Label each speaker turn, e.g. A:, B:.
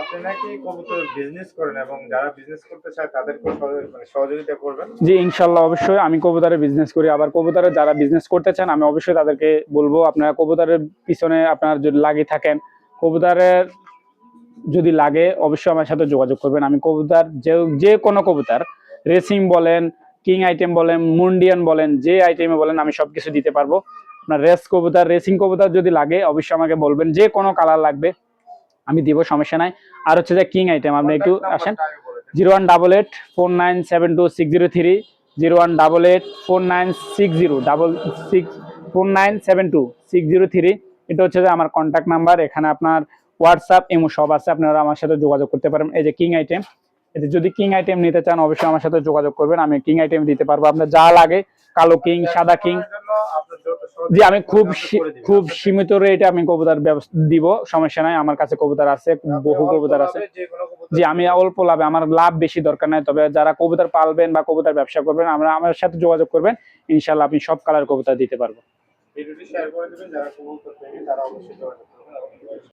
A: আপনি নাকি কবুতর বিজনেস করেন এবং যারা বিজনেস করতে চায় তাদেরকে মানে সহযোগিতা করবেন?
B: জি, ইনশাল্লাহ অবশ্যই। আমি কবুতরের বিজনেস করি। আবার কবুতরের যারা বিজনেস করতে চান, আমি অবশ্যই তাদেরকে বলব, আপনারা কবুতরের পিছনে আপনার যদি লাগিয়ে থাকেন, কবুতরের যদি লাগে, অবশ্যই আমার সাথে যোগাযোগ করবেন। আমি কবুতর, যে যে কোনো কবুতর রেসিং বলেন কিং আইটেম বলেন মুন্ডিয়ান বলেন, যে আইটেমে বলেন, আমি সব কিছু দিতে পারব। আপনার রেস কবুতর রেসিং কবুতর যদি লাগে, অবশ্যই আমাকে বলবেন, যে কোনো কালার লাগবে আমি দিব সমস্যা নাই। আর হচ্ছে যে কিং আইটেম আপনি একটু আসেন। Zero one double eight four nine seven two six zero three zero one double eight four nine six zero double six four nine seven two six zero three. এটা হচ্ছে যে আমার কন্ট্যাক্ট নাম্বার এখানে আপনার WhatsApp এমো সব আছে আপনারা আমার সাথে যোগাযোগ করতে পারেন। এই যে কিং আইটেম এতে যদি কিং আইটেম নিতে চান অবশ্যই আমার সাথে যোগাযোগ করবেন। আমি কিং আইটেম দিতে পারব। আপনার যা লাগে কালো কিং সাদা কিং জি আমি খুব। খুব সীমিত রেটে আমি কবুতর ব্যবস্থা দিব সমস্যা নাই আমার কাছে কবুতর আছে বহু কবুতর আছে। জি আমি অল্প লাভে আমার লাভ বেশি দরকার নাই তবে যারা কবুতর পালবেন বা কবুতর ব্যবসা করবেন আমরা আমার সাথে যোগাযোগ করবেন ইনশাল্লাহ আপনি সব কালার কবুতর দিতে পারব।
A: ভিডিওটি শেয়ার করে দেবেন যারা কবুতর প্রেমী তারা অবশ্যই যোগাযোগ করবেন। এবং